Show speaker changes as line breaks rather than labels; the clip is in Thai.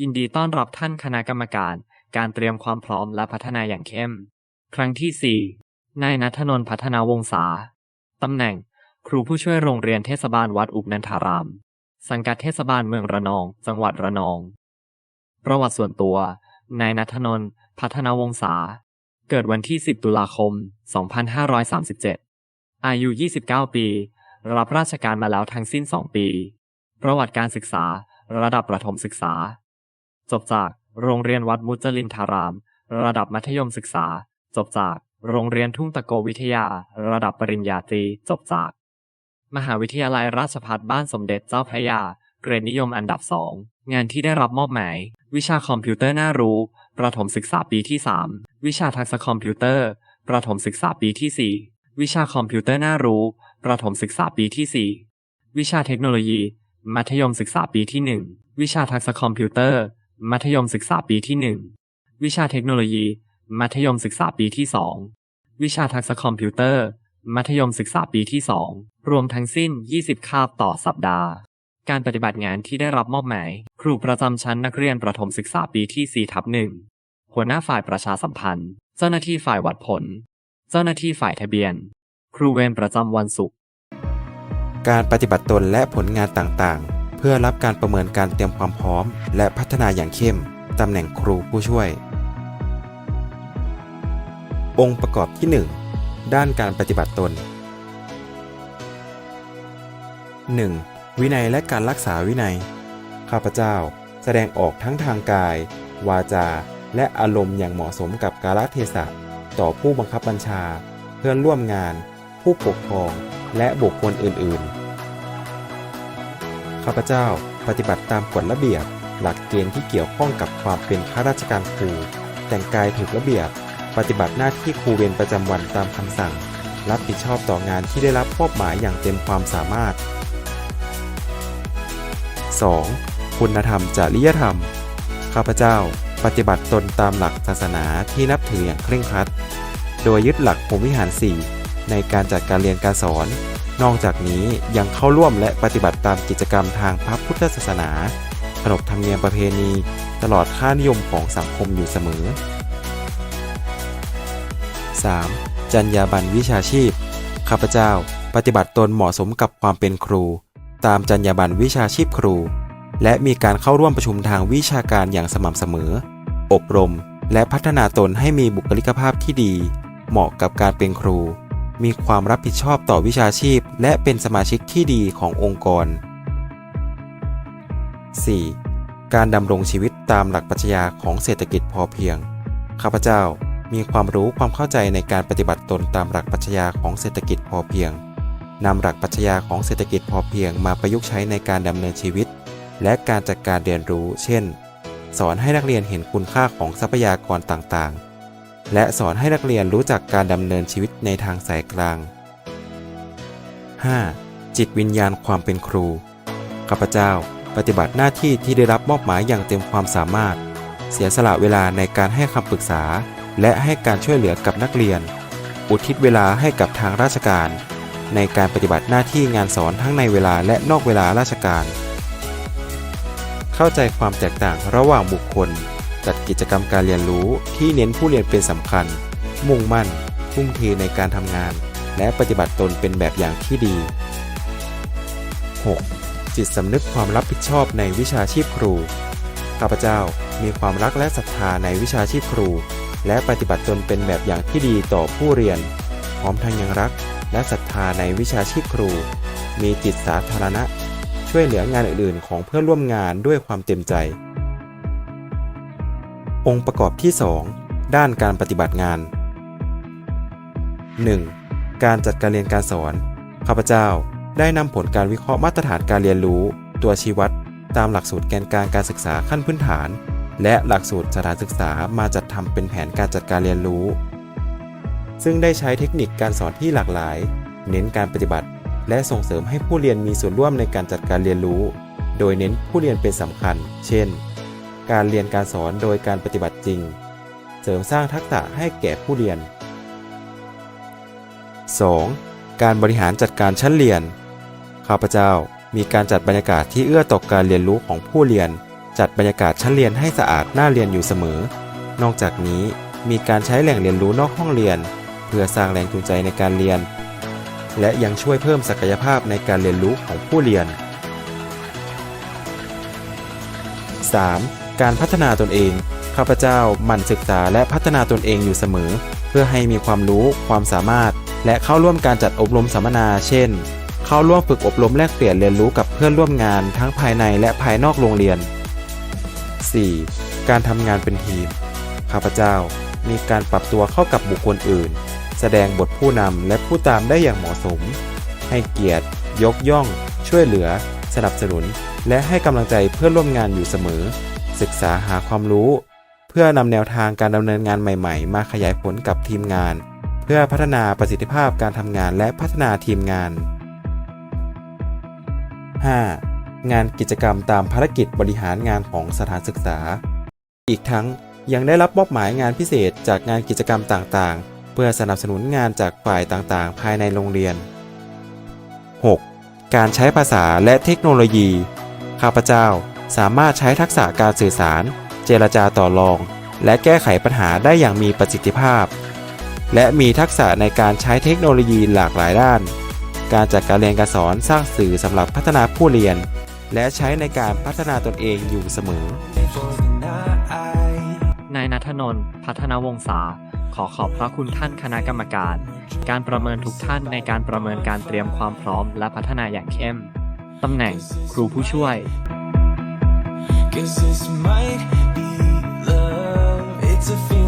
ยินดีต้อนรับท่านคณะกรรมการ การเตรียมความพร้อมและพัฒนาอย่างเข้ม ครั้งที่ 4 นายนัทนนท์พัฒนาวงศา ตำแหน่ง ครูผู้ช่วยโรงเรียนเทศบาลวัดอุกนันทาราม สังกัดเทศบาลเมืองระนอง จังหวัดระนอง ประวัติส่วนตัว นายนัทนนท์พัฒนาวงศา เกิดวันที่ 10 ตุลาคม 2537 อายุ 29 ปี รับราชการมาแล้วทั้งสิ้น 2 ปี ประวัติการศึกษา ระดับประถมศึกษา จบจากโรงเรียนวัดมุจลินทาราม ระดับมัธยมศึกษา จบจากโรงเรียนทุ่งตะโกวิทยา ระดับปริญญาตรีจบจาก มหาวิทยาลัยราชภัฏบ้านสมเด็จเจ้าพระยา เกรดนิยมอันดับสองงานที่ได้รับมอบหมาย วิชาคอมพิวเตอร์น่ารู้ ประถมศึกษาปีที่ 3 วิชาทักษะคอมพิวเตอร์ ประถมศึกษาปีที่ 4 วิชาคอมพิวเตอร์น่ารู้ ประถมศึกษาปีที่ 4 วิชาเทคโนโลยี มัธยมศึกษาปีที่ 1 วิชาทักษะคอมพิวเตอร์ มัธยมศึกษาปีที่ 1 วิชาเทคโนโลยี มัธยมศึกษาปีที่ 2 วิชาทักษะคอมพิวเตอร์ มัธยมศึกษาปีที่ 2 รวมทั้งสิ้น 20 คาบต่อสัปดาห์ การปฏิบัติงานที่ได้รับมอบหมาย ครูประจำชั้นนักเรียนประถมศึกษาปีที่4ทับหนึ่งหัวหน้าฝ่ายประชาสัมพันธ์ เจ้าหน้าที่ฝ่ายวัดผล เจ้าหน้าที่ฝ่ายทะเบียน ครูเวรประจำวันศุกร์
การปฏิบัติตนและผลงานต่างๆ พื่อรับการประเมินการเตรียมความพร้อม และพัฒนาอย่างเข้ม ตำแหน่งครูผู้ช่วย องค์ประกอบที่ 1 ด้านการปฏิบัติตน 1. วินัยและการรักษาวินัย ข้าพเจ้าแสดงออกทั้งทางกาย วาจา และอารมณ์อย่างเหมาะสมกับกาลเทศะต่อผู้บังคับบัญชา เพื่อนร่วมงาน ผู้ปกครอง และบุคคลอื่น ๆ ข้าพเจ้า ปฏิบัติตามกฎระเบียบ หลักเกณฑ์ที่เกี่ยวข้องกับความเป็นข้าราชการครู แต่งกายถูกระเบียบ ปฏิบัติหน้าที่ครูเวรประจำวันตามคำสั่ง รับผิดชอบต่องานที่ได้รับมอบหมายอย่างเต็มความสามารถ 2. คุณธรรมจริยธรรม ข้าพเจ้า ปฏิบัติตนตามหลักศาสนาที่นับถืออย่างเคร่งครัด โดยยึดหลักพรหมวิหาร 4 ในการจัดการเรียนการสอน นอกจากนี้ยังเข้าร่วมและปฏิบัติตามกิจกรรมทางพระพุทธศาสนา ขนบธรรมเนียมประเพณี ตลอดค่านิยมของสังคมอยู่เสมอ 3. จรรยาบรรณวิชาชีพ ข้าพเจ้าปฏิบัติตนเหมาะสมกับความเป็นครู ตามจรรยาบรรณวิชาชีพครู และมีการเข้าร่วมประชุมทางวิชาการอย่างสม่ำเสมอ อบรม และพัฒนาตนให้มีบุคลิกภาพที่ดี เหมาะกับการเป็นครู มีความรับผิดชอบต่อวิชาชีพ และเป็นสมาชิกที่ดีขององค์กร 4. การดำรงชีวิตตามหลักปรัชญาของเศรษฐกิจพอเพียง ข้าพเจ้ามีความรู้ความเข้าใจในการปฏิบัติตนตามหลักปรัชญาของเศรษฐกิจพอเพียงนำหลักปรัชญาของเศรษฐกิจพอเพียงมาประยุกต์ใช้ในการดำเนินชีวิต และการจัดการเรียนรู้ เช่น สอนให้นักเรียนเห็นคุณค่าของทรัพยากรต่างๆ และสอนให้นักเรียนรู้จักการดำเนินชีวิตในทางสายกลาง 5. จิตวิญญาณความเป็นครู ข้าพเจ้าปฏิบัติหน้าที่ที่ได้รับมอบหมายอย่างเต็มความสามารถ เสียสละเวลาในการให้คำปรึกษา และให้การช่วยเหลือกับนักเรียน อุทิศเวลาให้กับทางราชการ ในการปฏิบัติหน้าที่งานสอนทั้งในเวลาและนอกเวลาราชการ เข้าใจความแตกต่างระหว่างบุคคล จัดกิจกรรมการเรียนรู้ที่เน้นผู้เรียนเป็นสำคัญ มุ่งมั่น ทุ่มเทในการทำงาน และปฏิบัติตนเป็นแบบอย่างที่ดี 6. จิตสำนึกความรับผิดชอบในวิชาชีพครู ข้าพเจ้ามีความรักและศรัทธาในวิชาชีพครู และปฏิบัติตนเป็นแบบอย่างที่ดีต่อผู้เรียน พร้อมทั้งยังรักและศรัทธาในวิชาชีพครู มีจิตสาธารณะ ช่วยเหลืองานอื่นๆ ของเพื่อนร่วมงานด้วยความเต็มใจ องค์ประกอบที่ 2 ด้านการปฏิบัติงาน 1. การจัดการเรียนการสอน ข้าพเจ้าได้นำผลการวิเคราะห์มาตรฐานการเรียนรู้ ตัวชี้วัด ตามหลักสูตรแกนกลางการศึกษาขั้นพื้นฐาน และหลักสูตรสถานศึกษามาจัดทำเป็นแผนการจัดการเรียนรู้ ซึ่งได้ใช้เทคนิคการสอนที่หลากหลาย เน้นการปฏิบัติ และส่งเสริมให้ผู้เรียนมีส่วนร่วมในการจัดการเรียนรู้ โดยเน้นผู้เรียนเป็นสำคัญ เช่น การเรียนการสอนโดยการปฏิบัติจริง เสริมสร้างทักษะให้แก่ผู้เรียน 2. การบริหารจัดการชั้นเรียน ข้าพเจ้ามีการจัดบรรยากาศที่เอื้อต่อการเรียนรู้ของผู้เรียน จัดบรรยากาศชั้นเรียนให้สะอาดน่าเรียนอยู่เสมอ นอกจากนี้มีการใช้แหล่งเรียนรู้นอกห้องเรียน เพื่อสร้างแรงจูงใจในการเรียน และยังช่วยเพิ่มศักยภาพในการเรียนรู้ของผู้เรียน 3. การพัฒนาตนเอง ข้าพเจ้าหมั่นศึกษาและพัฒนาตนเองอยู่เสมอ เพื่อให้มีความรู้ ความสามารถ และเข้าร่วมการจัดอบรมสัมมนา เช่น เข้าร่วมฝึกอบรมแลกเปลี่ยนเรียนรู้กับเพื่อนร่วมงานทั้งภายในและภายนอกโรงเรียน 4. การทำงานเป็นทีม ข้าพเจ้ามีการปรับตัวเข้ากับบุคคลอื่น แสดงบทผู้นำและผู้ตามได้อย่างเหมาะสม ให้เกียรติ ยกย่อง ช่วยเหลือ สนับสนุน และให้กำลังใจเพื่อนร่วมงานอยู่เสมอ ศึกษาหาความรู้ เพื่อนำแนวทางการดำเนินงานใหม่ๆ มาขยายผลกับทีมงาน เพื่อพัฒนาประสิทธิภาพการทำงานและพัฒนาทีมงาน 5. งานกิจกรรมตามภารกิจบริหารงานของสถานศึกษา อีกทั้งยังได้รับมอบหมายงานพิเศษจากงานกิจกรรมต่างๆ เพื่อสนับสนุนงานจากฝ่ายต่างๆ ภายในโรงเรียน 6. การใช้ภาษาและเทคโนโลยี ข้าพเจ้า สามารถใช้ทักษะการสื่อสาร เจรจาต่อรอง และแก้ไขปัญหาได้อย่างมีประสิทธิภาพ และมีทักษะในการใช้เทคโนโลยีหลากหลายด้าน การจัดการเรียนการสอนสร้างสื่อสำหรับพัฒนาผู้เรียน และใช้ในการพัฒนาตนเองอยู่เสมอ
นายนัทนนท์พัฒนาวงศาขอขอบพระคุณท่านคณะกรรมการ การประเมินทุกท่านในการประเมินการเตรียมความพร้อมและพัฒนาอย่างเข้มตำแหน่งครูผู้ช่วย
Cause this might be love. It's a feeling.